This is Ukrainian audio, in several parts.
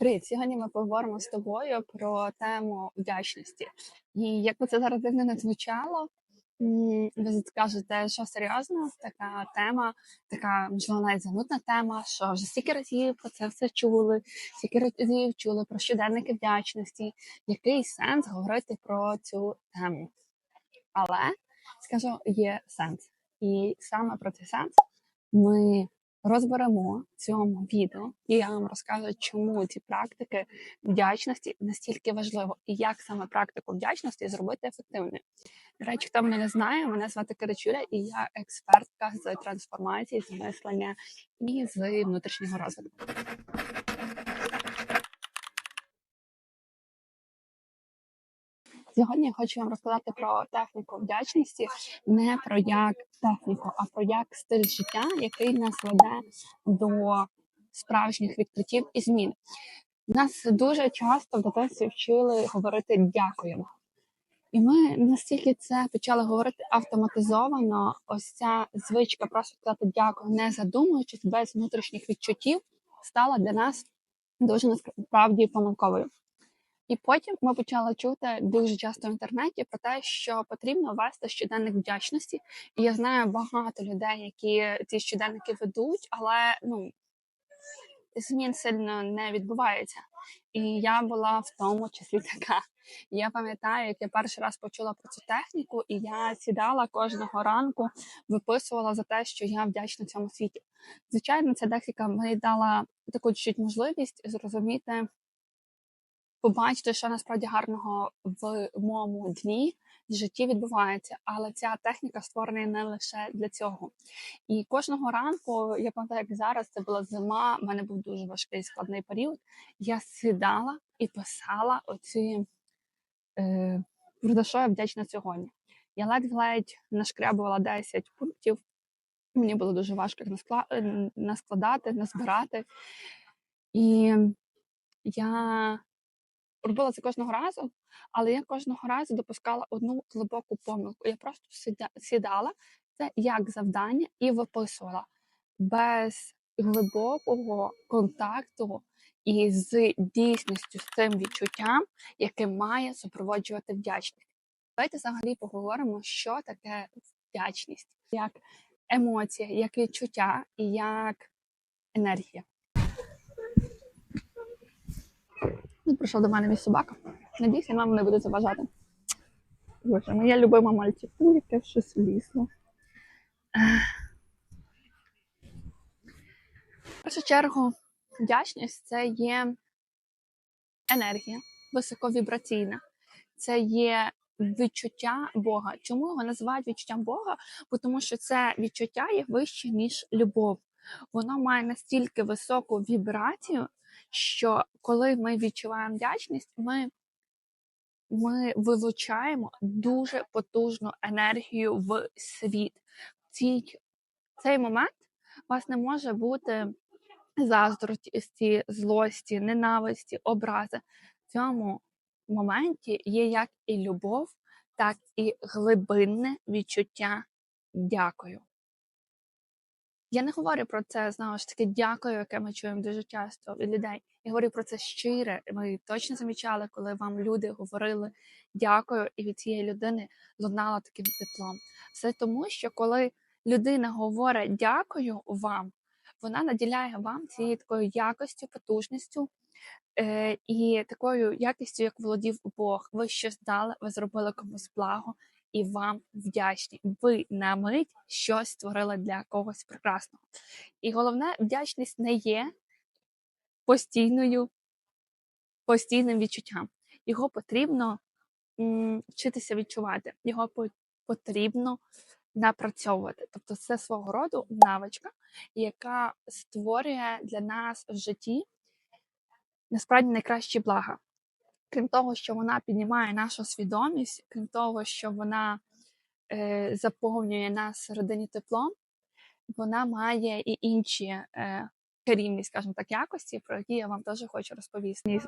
Привіт! Сьогодні ми поговоримо з тобою про тему вдячності. І як би це зараз дивно не звучало, ви скажете, що серйозно, така тема, така можливо навіть занудна тема, що вже стільки разів про це все чули, стільки разів чули про щоденники вдячності. Який сенс говорити про цю тему? Але скажу, є сенс. І саме про цей сенс ми розберемо в цьому відео, і я вам розкажу, чому ці практики вдячності настільки важливо, і як саме практику вдячності зробити ефективною. До речі, хто мене не знає, мене звати Киричуля, і я експертка з трансформації, з мислення і з внутрішнього розвитку. Сьогодні я хочу вам розказати про техніку вдячності, не про як техніку, а про як стиль життя, який нас веде до справжніх відкриттів і змін. Нас дуже часто в дитинстві вчили говорити дякуємо. І ми настільки це почали говорити автоматизовано, ось ця звичка просто сказати дякую, не задумуючись без внутрішніх відчуттів, стала для нас дуже насправді помилковою. І потім ми почали чути дуже часто в інтернеті про те, що потрібно вести щоденник вдячності. І я знаю багато людей, які ці щоденники ведуть, але ну змін сильно не відбувається. І я була в тому числі така. Я пам'ятаю, як я перший раз почула про цю техніку, і я сідала кожного ранку, виписувала за те, що я вдячна цьому світі. Звичайно, ця техніка мені дала таку чуть можливість зрозуміти побачити, що насправді гарного в моєму дні в житті відбувається. Але ця техніка створена не лише для цього. І кожного ранку, я пам'ятаю, як зараз це була зима, в мене був дуже важкий складний період. Я сідала і писала оці е, про що я вдячна сьогодні. Я ледь-ледь нашкрябувала 10 пунктів. Мені було дуже важко їх наскладати, назбирати. І я робила це кожного разу, але я кожного разу допускала одну глибоку помилку. Я просто сідала це як завдання і виписувала без глибокого контакту із дійсністю з цим відчуттям, яке має супроводжувати вдячність. Давайте взагалі поговоримо, що таке вдячність, як емоція, як відчуття і як енергія. Ну, прийшов до мене мій собака. Надіюся, мама не буде заважати. Боже, моя любима мальтіпу, яке щось влізло. В першу чергу, вдячність це є енергія високовібраційна, це є відчуття Бога. Чому його називають відчуттям Бога? Бо тому що це відчуття є вище, ніж любов. Воно має настільки високу вібрацію, що коли ми відчуваємо вдячність, ми ми вилучаємо дуже потужну енергію в світ. Цій, цей момент у вас не може бути заздрості, злості, ненависті, образи. В цьому моменті є як і любов, так і глибинне відчуття дякую. Я не говорю про це знову ж таки дякую, яке ми чуємо дуже часто від людей. Я говорю про це щире. Ви точно замічали, коли вам люди говорили дякую, і від цієї людини лунало таким теплом. Все тому, що коли людина говорить дякую вам, вона наділяє вам цією такою якостю, потужністю е, і такою якістю, як володів Бог. Ви щось дали, ви зробили комусь благо і вам вдячні. Ви на мить щось створили для когось прекрасного. І головне, вдячність не є постійною, постійним відчуттям. Його потрібно м, вчитися відчувати, його по потрібно напрацьовувати. Тобто, це свого роду навичка, яка створює для нас в житті насправді найкращі блага крім того, що вона піднімає нашу свідомість, крім того, що вона е, заповнює нас всередині теплом, вона має і інші е, чарівні, скажімо так, якості, про які я вам теж хочу розповісти.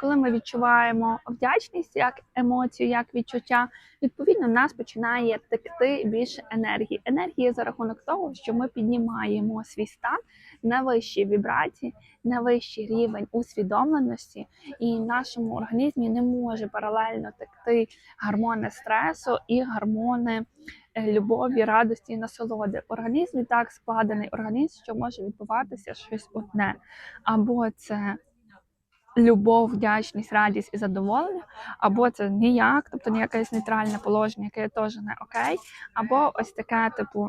Коли ми відчуваємо вдячність як емоцію, як відчуття, відповідно в нас починає текти більше енергії. Енергія за рахунок того, що ми піднімаємо свій стан на вищій вібрації, на вищий рівень усвідомленості, і нашому організмі не може паралельно текти гормони стресу і гормони е, любові, радості і насолоди. Організм і так складений організм, що може відбуватися щось одне, або це любов, вдячність, радість і задоволення, або це ніяк, тобто ніяке нейтральне положення, яке теж не окей, або ось таке, типу,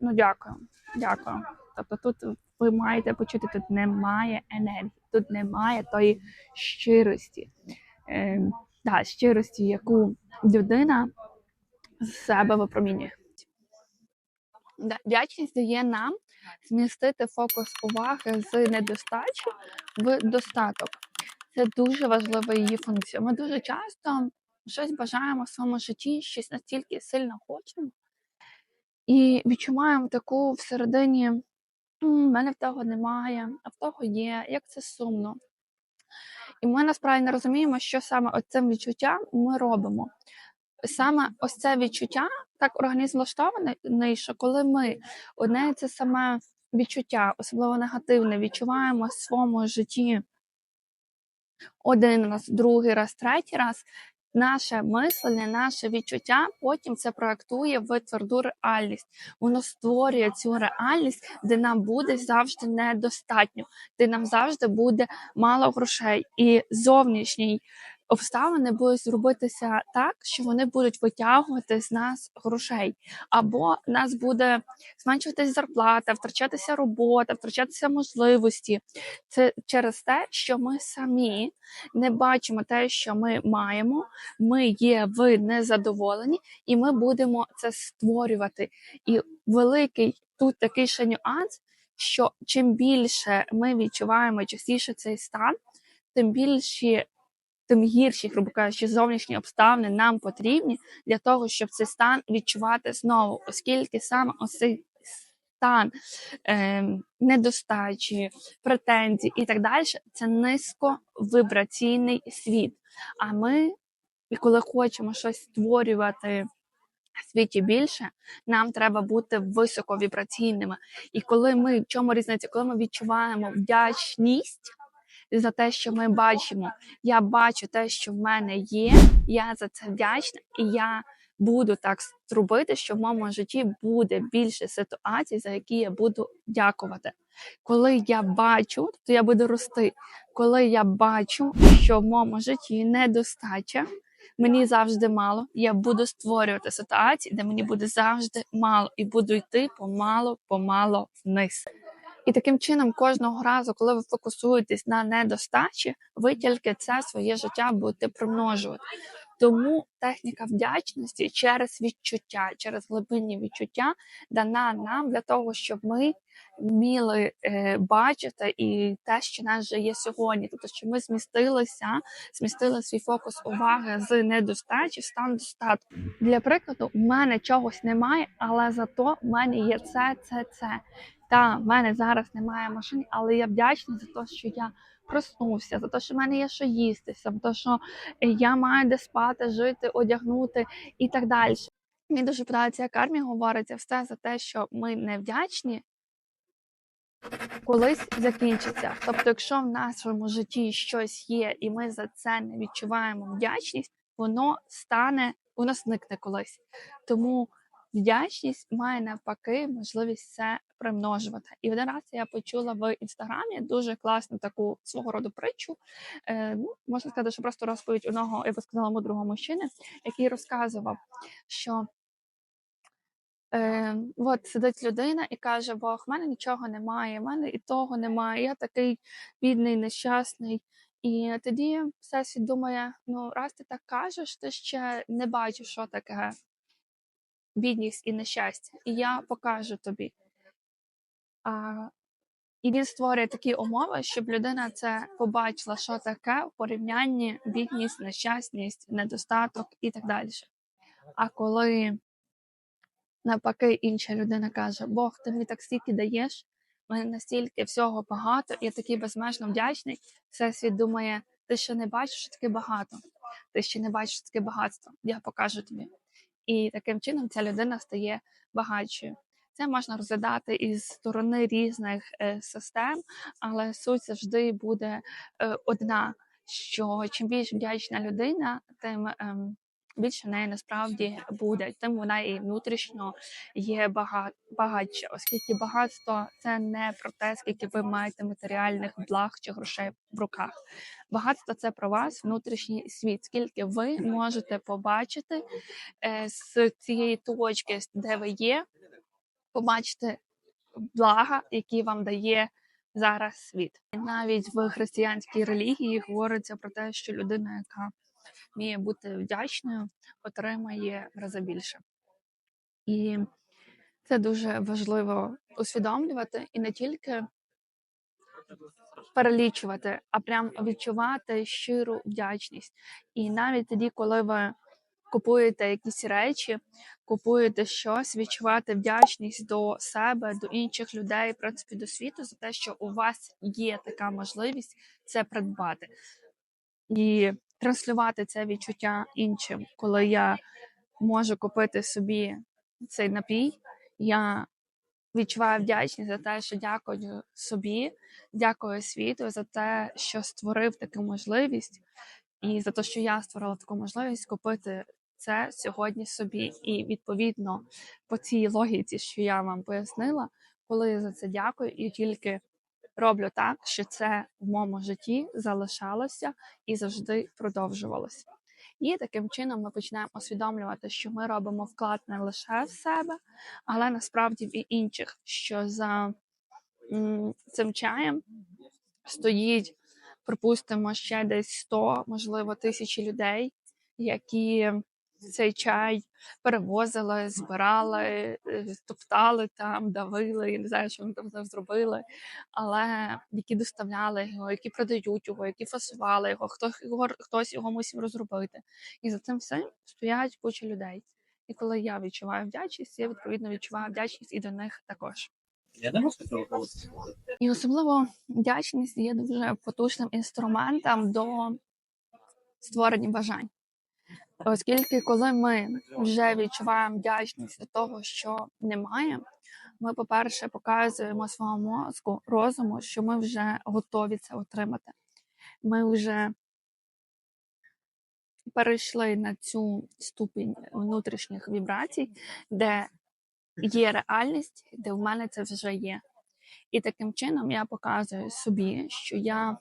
ну дякую, дякую. Тобто тут ви маєте почути, тут немає енергії, тут немає тої щирості, е, да, щирості, яку людина з себе випромінює. Вдячність дає нам змістити фокус уваги з недостачі в достаток. Це дуже важлива її функція. Ми дуже часто щось бажаємо в своєму житті, щось настільки сильно хочемо, і відчуваємо таку всередині, «М, в мене в того немає, а в того є, як це сумно. І ми насправді не розуміємо, що саме цим відчуттям ми робимо. Саме ось це відчуття, так організм влаштований, що коли ми одне це саме відчуття, особливо негативне, відчуваємо в своєму житті один раз, другий раз, третій раз, наше мислення, наше відчуття потім це проектує в тверду реальність. Воно створює цю реальність, де нам буде завжди недостатньо, де нам завжди буде мало грошей. І зовнішній обставини будуть зробитися так, що вони будуть витягувати з нас грошей, або нас буде зменшуватися зарплата, втрачатися робота, втрачатися можливості. Це через те, що ми самі не бачимо те, що ми маємо, ми є в незадоволенні, і ми будемо це створювати. І великий тут такий ще нюанс, що чим більше ми відчуваємо частіше цей стан, тим більші. Тим гірші, грубо кажучи, зовнішні обставини нам потрібні для того, щоб цей стан відчувати знову, оскільки саме ось стан е, недостачі, претензій і так далі це низьковибраційний світ. А ми, коли хочемо щось створювати в світі більше, нам треба бути високовібраційними. І коли ми в чому різниця, коли ми відчуваємо вдячність. За те, що ми бачимо, я бачу те, що в мене є. Я за це вдячна, і я буду так зробити, що в моєму житті буде більше ситуацій, за які я буду дякувати. Коли я бачу, то я буду рости. Коли я бачу, що в моєму житті недостача, мені завжди мало, я буду створювати ситуації, де мені буде завжди мало, і буду йти помало, помало вниз. І таким чином, кожного разу, коли ви фокусуєтесь на недостачі, ви тільки це своє життя будете примножувати. Тому техніка вдячності через відчуття, через глибинні відчуття дана нам для того, щоб ми вміли е, бачити і те, що нас вже є сьогодні. Тобто, що ми змістилися, змістили свій фокус уваги з недостачі в стан достатку. Для прикладу, у мене чогось немає, але зато в мене є це, це, це. Та в мене зараз немає машин, але я вдячна за те, що я проснувся, за те, що в мене є що їстися, за те, що я маю де спати, жити, одягнути і так далі. Мені дуже подобається, як армія говориться все за те, що ми не вдячні, колись закінчиться. Тобто, якщо в нашому житті щось є, і ми за це не відчуваємо вдячність, воно стане, воно зникне колись. Тому вдячність має навпаки можливість це примножувати. І один раз я почула в інстаграмі дуже класну таку свого роду притчу. Е, ну, Можна сказати, що просто розповідь одного, я би сказала, мудрого мужчини, який розказував, що е, от сидить людина і каже: Бог, в мене нічого немає, в мене і того немає, я такий бідний, нещасний. І тоді всесвіт думає: ну, раз ти так кажеш, ти ще не бачиш, що таке бідність і нещастя, і я покажу тобі. І він створює такі умови, щоб людина це побачила, що таке в порівнянні бідність, нещасність, недостаток і так далі. А коли навпаки інша людина каже: Бог, ти мені так стільки даєш, в мене настільки всього багато, я такий безмежно вдячний. Всесвіт думає, ти ще не бачиш, таке багато, ти ще не бачиш таке багатство. Я покажу тобі. І таким чином ця людина стає багатшою. Це можна розглядати із сторони різних е, систем, але суть завжди буде е, одна: що чим більш вдячна людина, тим ем, більше в неї насправді буде, тим вона і внутрішньо є бага- багатша, оскільки багатство це не про те, скільки ви маєте матеріальних благ чи грошей в руках. Багатство це про вас, внутрішній світ, скільки ви можете побачити е, з цієї точки, де ви є, побачити блага, які вам дає зараз світ. Навіть в християнській релігії говориться про те, що людина, яка вміє бути вдячною, отримає рази більше. І це дуже важливо усвідомлювати і не тільки перелічувати, а прям відчувати щиру вдячність. І навіть тоді, коли ви купуєте якісь речі, купуєте щось, відчувати вдячність до себе, до інших людей, в принципі, до світу за те, що у вас є така можливість це придбати. І транслювати це відчуття іншим, коли я можу купити собі цей напій, я відчуваю вдячність за те, що дякую собі, дякую світу за те, що створив таку можливість, і за те, що я створила таку можливість купити це сьогодні собі. І відповідно по цій логіці, що я вам пояснила, коли я за це дякую, і тільки роблю так, що це в моєму житті залишалося і завжди продовжувалося. І таким чином ми починаємо усвідомлювати, що ми робимо вклад не лише в себе, але насправді в інших, що за цим чаєм стоїть, припустимо, ще десь 100, можливо, тисячі людей, які цей чай перевозили, збирали, е, топтали там, давили, я не знаю, що вони там з ним зробили, але які доставляли його, які продають його, які фасували його, хто його хтось його мусив розробити. І за цим всім стоять куча людей. І коли я відчуваю вдячність, я відповідно відчуваю вдячність і до них також. Я не можу. І особливо вдячність є дуже потужним інструментом до створення бажань. Оскільки, коли ми вже відчуваємо вдячність до того, що немає, ми, по-перше, показуємо своєму мозку, розуму, що ми вже готові це отримати. Ми вже перейшли на цю ступінь внутрішніх вібрацій, де є реальність, де в мене це вже є. І таким чином я показую собі, що я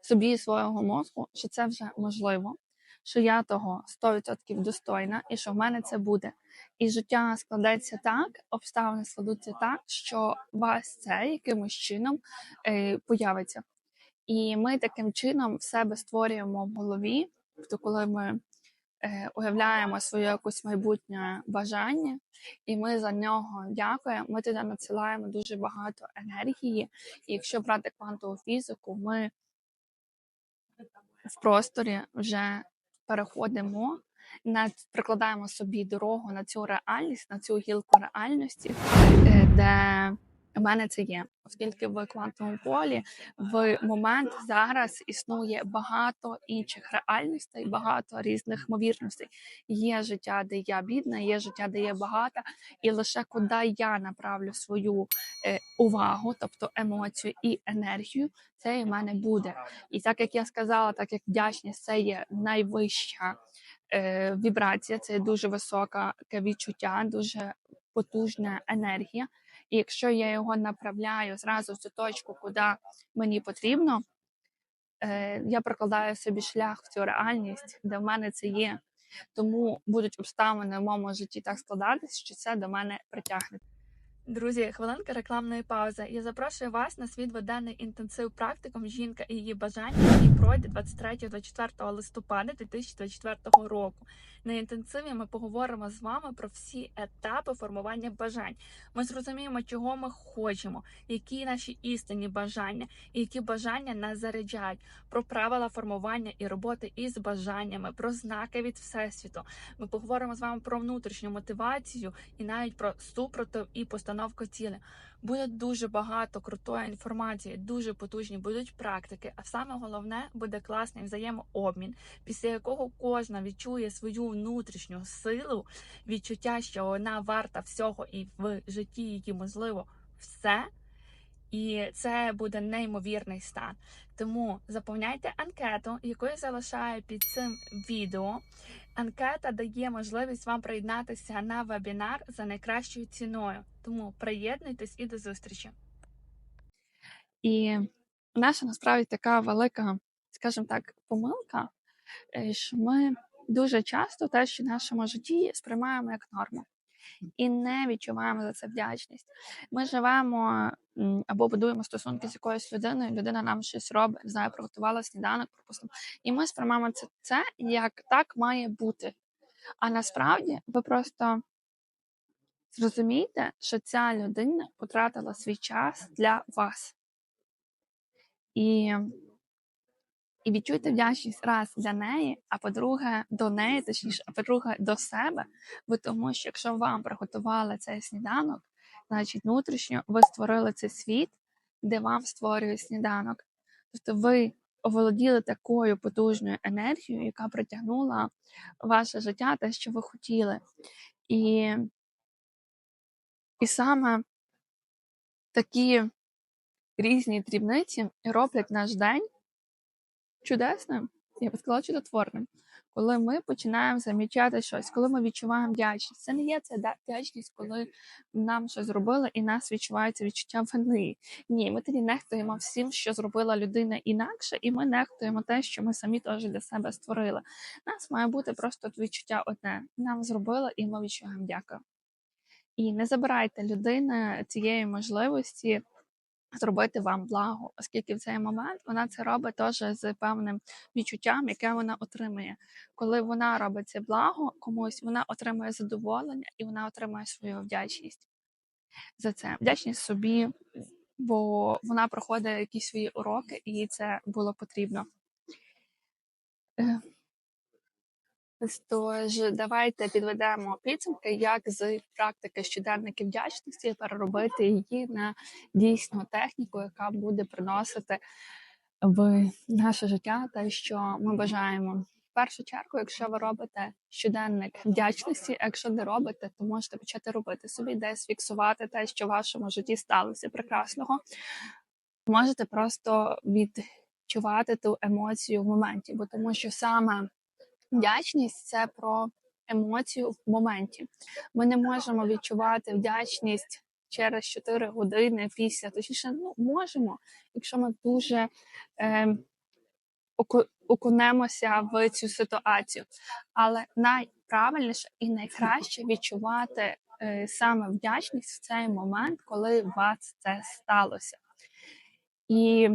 собі і свого мозку, що це вже можливо, що я того 100% достойна і що в мене це буде. І життя складеться так, обставини складуться так, що вас це якимось чином е, появиться. І ми таким чином в себе створюємо в голові, тобто коли ми е, уявляємо своє якесь майбутнє бажання, і ми за нього дякуємо. Ми туди надсилаємо дуже багато енергії. І якщо брати квантову фізику, ми в просторі вже переходимо, прикладаємо собі дорогу на цю реальність, на цю гілку реальності, е, де у мене це є, оскільки в квантовому полі в момент зараз існує багато інших реальностей, багато різних ймовірностей. Є життя, де я бідна, є життя, де я багата, і лише куди я направлю свою е, увагу, тобто емоцію і енергію, це і в мене буде. І так як я сказала, так як вдячність це є найвища е, вібрація, це дуже висока відчуття, дуже потужна енергія. І якщо я його направляю зразу в цю точку, куди мені потрібно, е, я прокладаю собі шлях в цю реальність, де в мене це є. Тому будуть обставини в моєму житті так складатись, що це до мене притягне. Друзі, хвилинка рекламної паузи. Я запрошую вас на свій дводенний інтенсив практикум Жінка і її бажання, який пройде 23-24 листопада 2024 року. На інтенсиві ми поговоримо з вами про всі етапи формування бажань. Ми зрозуміємо, чого ми хочемо, які наші істинні бажання, і які бажання нас заряджають, про правила формування і роботи із бажаннями, про знаки від всесвіту. Ми поговоримо з вами про внутрішню мотивацію і навіть про супротив і постановку цілі. Буде дуже багато крутої інформації, дуже потужні будуть практики. А саме головне буде класний взаємообмін, після якого кожна відчує свою внутрішню силу, відчуття, що вона варта всього і в житті, які можливо, все. І це буде неймовірний стан. Тому заповняйте анкету, яку я залишаю під цим відео. Анкета дає можливість вам приєднатися на вебінар за найкращою ціною. Тому приєднуйтесь і до зустрічі. І наша насправді така велика, скажімо так, помилка, е, що ми дуже часто те, що в нашому житті сприймаємо як норму. І не відчуваємо за це вдячність. Ми живемо або будуємо стосунки з якоюсь людиною, людина нам щось робить, не знаю, приготувала сніданок, припустимо. І ми сприймаємо це, це як так має бути. А насправді ви просто зрозумієте, що ця людина потратила свій час для вас. І, і відчуйте вдячність раз для неї, а по-друге, до неї, точніше, а по-друге, до себе. Бо тому що якщо вам приготували цей сніданок, значить внутрішньо ви створили цей світ, де вам створює сніданок. Тобто ви оволоділи такою потужною енергією, яка притягнула ваше життя, те, що ви хотіли. І, і саме такі різні дрібниці роблять наш день чудесним, я б сказала, чудотворним. Коли ми починаємо замічати щось, коли ми відчуваємо вдячність. Це не є да- вдячність, коли нам щось зробили і нас відчувається відчуття вини. Ні, ми тоді нехтуємо всім, що зробила людина інакше, і ми нехтуємо те, що ми самі теж для себе створили. Нас має бути просто відчуття одне: нам зробили, і ми відчуваємо дякую. І не забирайте людини цієї можливості зробити вам благо, оскільки в цей момент вона це робить теж з певним відчуттям, яке вона отримує. Коли вона робить це благо комусь, вона отримує задоволення і вона отримує свою вдячність за це. Вдячність собі, бо вона проходить якісь свої уроки, і їй це було потрібно. Тож, давайте підведемо підсумки, як з практики щоденників вдячності переробити її на дійсну техніку, яка буде приносити в наше життя те, що ми бажаємо. В першу чергу, якщо ви робите щоденник вдячності, якщо не робите, то можете почати робити собі, десь фіксувати те, що в вашому житті сталося прекрасного. Можете просто відчувати ту емоцію в моменті, бо тому що саме Вдячність це про емоцію в моменті. Ми не можемо відчувати вдячність через 4 години після. Точніше, ну можемо, якщо ми дуже е, окунемося в цю ситуацію. Але найправильніше і найкраще відчувати е, саме вдячність в цей момент, коли у вас це сталося. І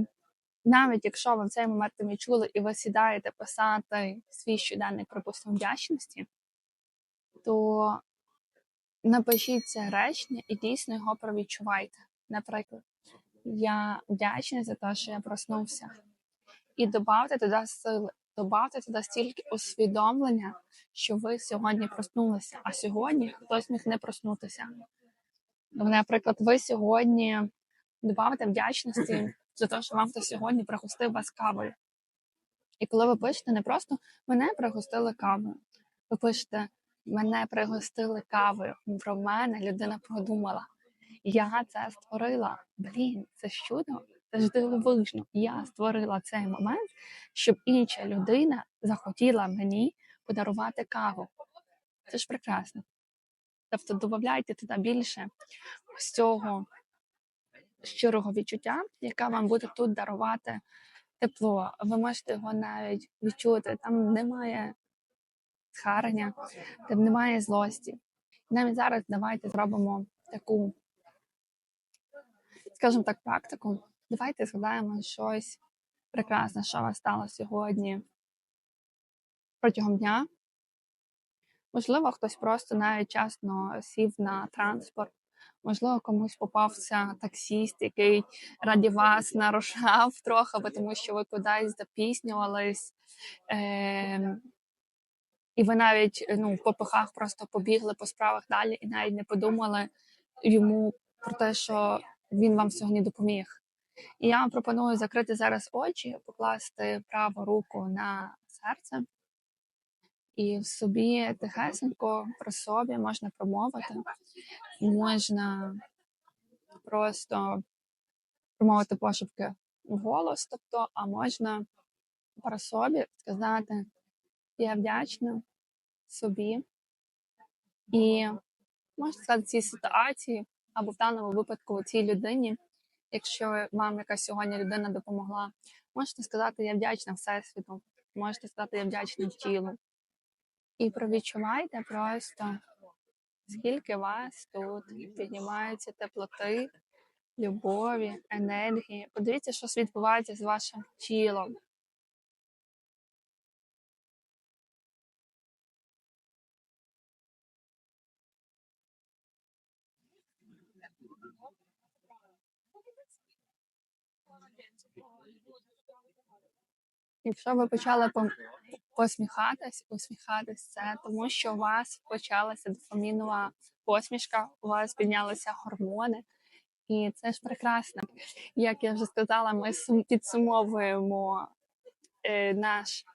навіть якщо ви в цей момент не відчули і ви сідаєте писати свій щоденник, припустимо, вдячності, то напишіть це речення і дійсно його провідчувайте. Наприклад, я вдячна за те, що я проснувся. І додавте туди сили, додавте туди стільки усвідомлення, що ви сьогодні проснулися, а сьогодні хтось міг не проснутися. Наприклад, ви сьогодні додавте вдячності за те, що вам хтось сьогодні пригостив вас кавою. І коли ви пишете не просто мене пригостили кавою, ви пишете мене пригостили кавою. Про мене людина продумала. Я це створила. Блін, це ж чудо, це ж дивовижно. Я створила цей момент, щоб інша людина захотіла мені подарувати каву. Це ж прекрасно. Тобто додавайте туди більше ось цього щирого відчуття, яке вам буде тут дарувати тепло. Ви можете його навіть відчути. Там немає схарення, там немає злості. Навіть зараз давайте зробимо таку, скажімо так, практику. Давайте згадаємо щось прекрасне, що у вас стало сьогодні протягом дня. Можливо, хтось просто навіть часно сів на транспорт. Можливо, комусь попався таксіст, який раді вас нарушав трохи, бо тому що ви кудись запіснювались. Е- і ви навіть ну, в попихах просто побігли по справах далі і навіть не подумали йому про те, що він вам сьогодні допоміг. І я вам пропоную закрити зараз очі, покласти праву руку на серце і в собі тихесенько про собі можна промовити, можна просто промовити пошепки в голос, тобто, а можна про собі сказати я вдячна собі і можна сказати цій ситуації або в даному випадку цій людині, якщо вам якась сьогодні людина допомогла, можете сказати я вдячна Всесвіту, можете сказати я вдячна тілу. І провідчувайте просто, скільки вас тут піднімається теплоти, любові, енергії. Подивіться, що відбувається з вашим тілом. Якщо ви почали посміхатись, усміхатись це тому, що у вас почалася дофамінова посмішка, у вас піднялися гормони, і це ж прекрасно. Як я вже сказала, ми підсумовуємо е, наш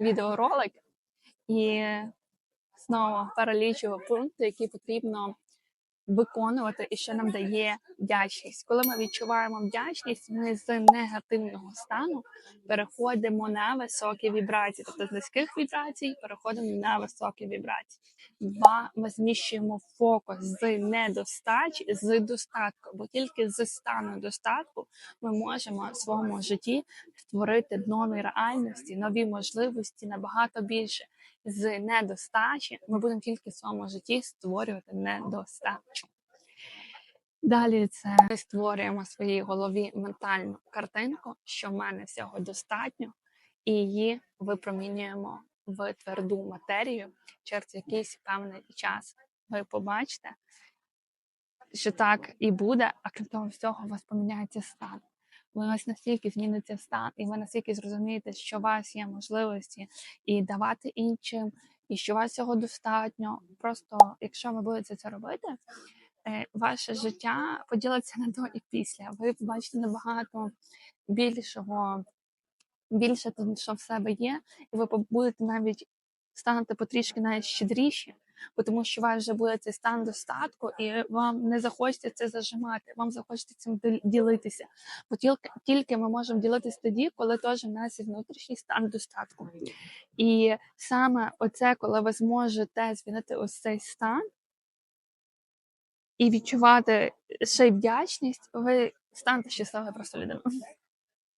відеоролик і знову перелічуємо пункти, які потрібно виконувати і що нам дає вдячність. Коли ми відчуваємо вдячність, ми з негативного стану переходимо на високі вібрації, тобто з низьких вібрацій переходимо на високі вібрації. Два ми зміщуємо фокус з недостачі з достатку, бо тільки з стану достатку ми можемо в своєму житті створити нові реальності, нові можливості набагато більше. З недостачі ми будемо тільки в своєму житті створювати недостачу. Далі це ми створюємо в своїй голові ментальну картинку, що в мене всього достатньо, і її випромінюємо в тверду матерію через якийсь певний час. Ви побачите, що так і буде, а крім того всього, у вас поміняється стан. У вас настільки зміниться стан, і ви настільки зрозумієте, що у вас є можливості і давати іншим, і що у вас цього достатньо. Просто якщо ви будете це робити, е, ваше життя поділиться на до і після. Ви побачите набагато більшого, більше того, що в себе є, і ви будете навіть станете потрішки навіть щедріші, тому що у вас вже буде цей стан достатку, і вам не захочеться це зажимати, вам захочеться цим ділитися. Бо тільки, тільки ми можемо ділитися тоді, коли теж в нас є внутрішній стан достатку. І саме оце, коли ви зможете змінити ось цей стан і відчувати ще й вдячність, ви станете щасливою просто людиною.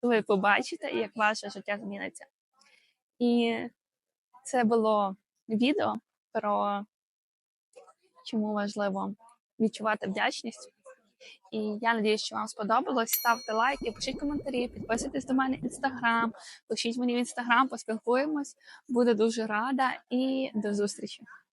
Ви побачите, як ваше життя зміниться. І це було відео про чому важливо відчувати вдячність. І я надіюсь, що вам сподобалось. Ставте лайки, пишіть коментарі, підписуйтесь до мене в інстаграм, пишіть мені в інстаграм, поспілкуємось. Буду дуже рада і до зустрічі.